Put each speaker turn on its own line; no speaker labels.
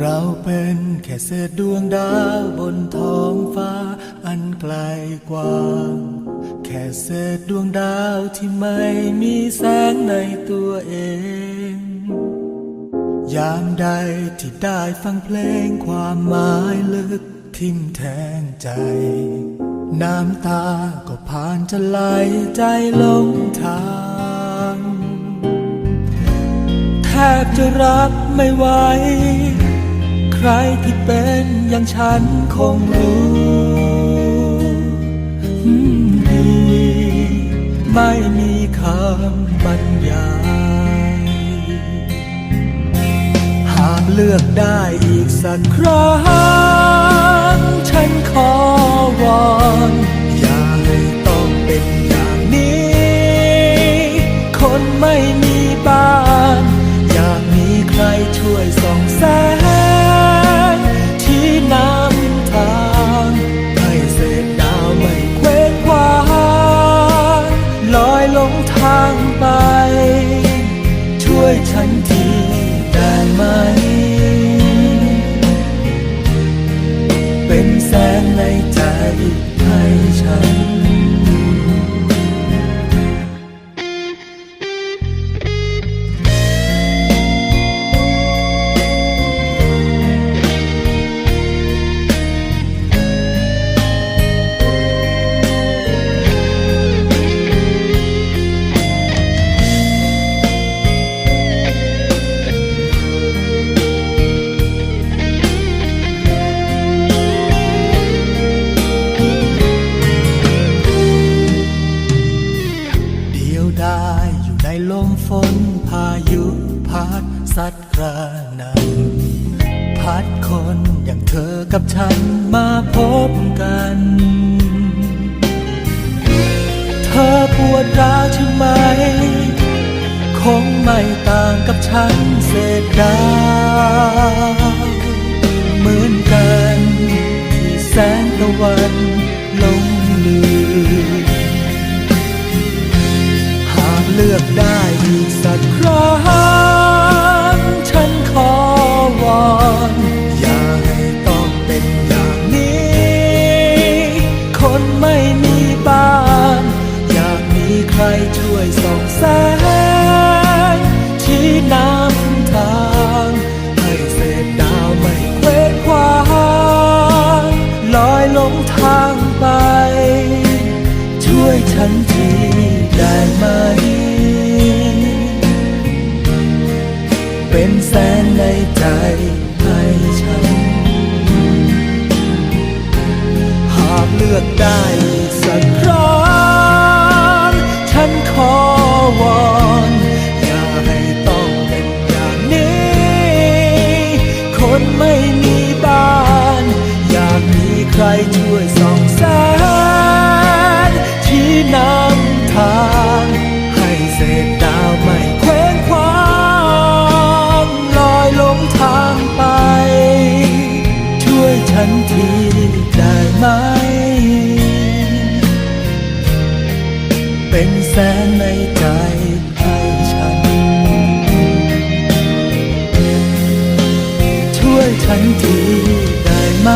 เราเป็นแค่เศษดวงดาวบนท้องฟ้า อันไกลกว้าง แค่เศษดวงดาวที่ไม่มีแสงในตัวเอง ยามใดที่ได้ฟังเพลงความหมายลึกทิ่มแทงใจ น้ำตาก็ผ่านจะไหลใจลงทางแทบจะรับไม่ไหว ใครที่เป็นอย่างฉันคงรู้ดีไม่มีคำบรรยาย หากเลือกได้อีกสักครั้ง ฉันขอวอนอย่าให้ต้องเป็นอย่างนี้ คนไม่มีบ้าน อยากมีใครช่วยส่องแสง พัดคนอย่างเธอกับฉันมาพบกัน เธอปวดร้าวใช่ไหม คงไม่ต่างกับฉันเศษดาวเหมือนกันที่แสงตะวันลงลืมหากเลือกได้อีกสักครั้ นทีได้ไหม เป็นแสงในใจให้ฉัน หากเลือกได้สักครั้งฉันขอวอนอย่าให้ต้องเป็นอย่างนี้ คนไม่มีบ้าน อยากมีใครช่วย เป็นแสงในใจให้ฉัน ช่วยฉันทีได้ไหม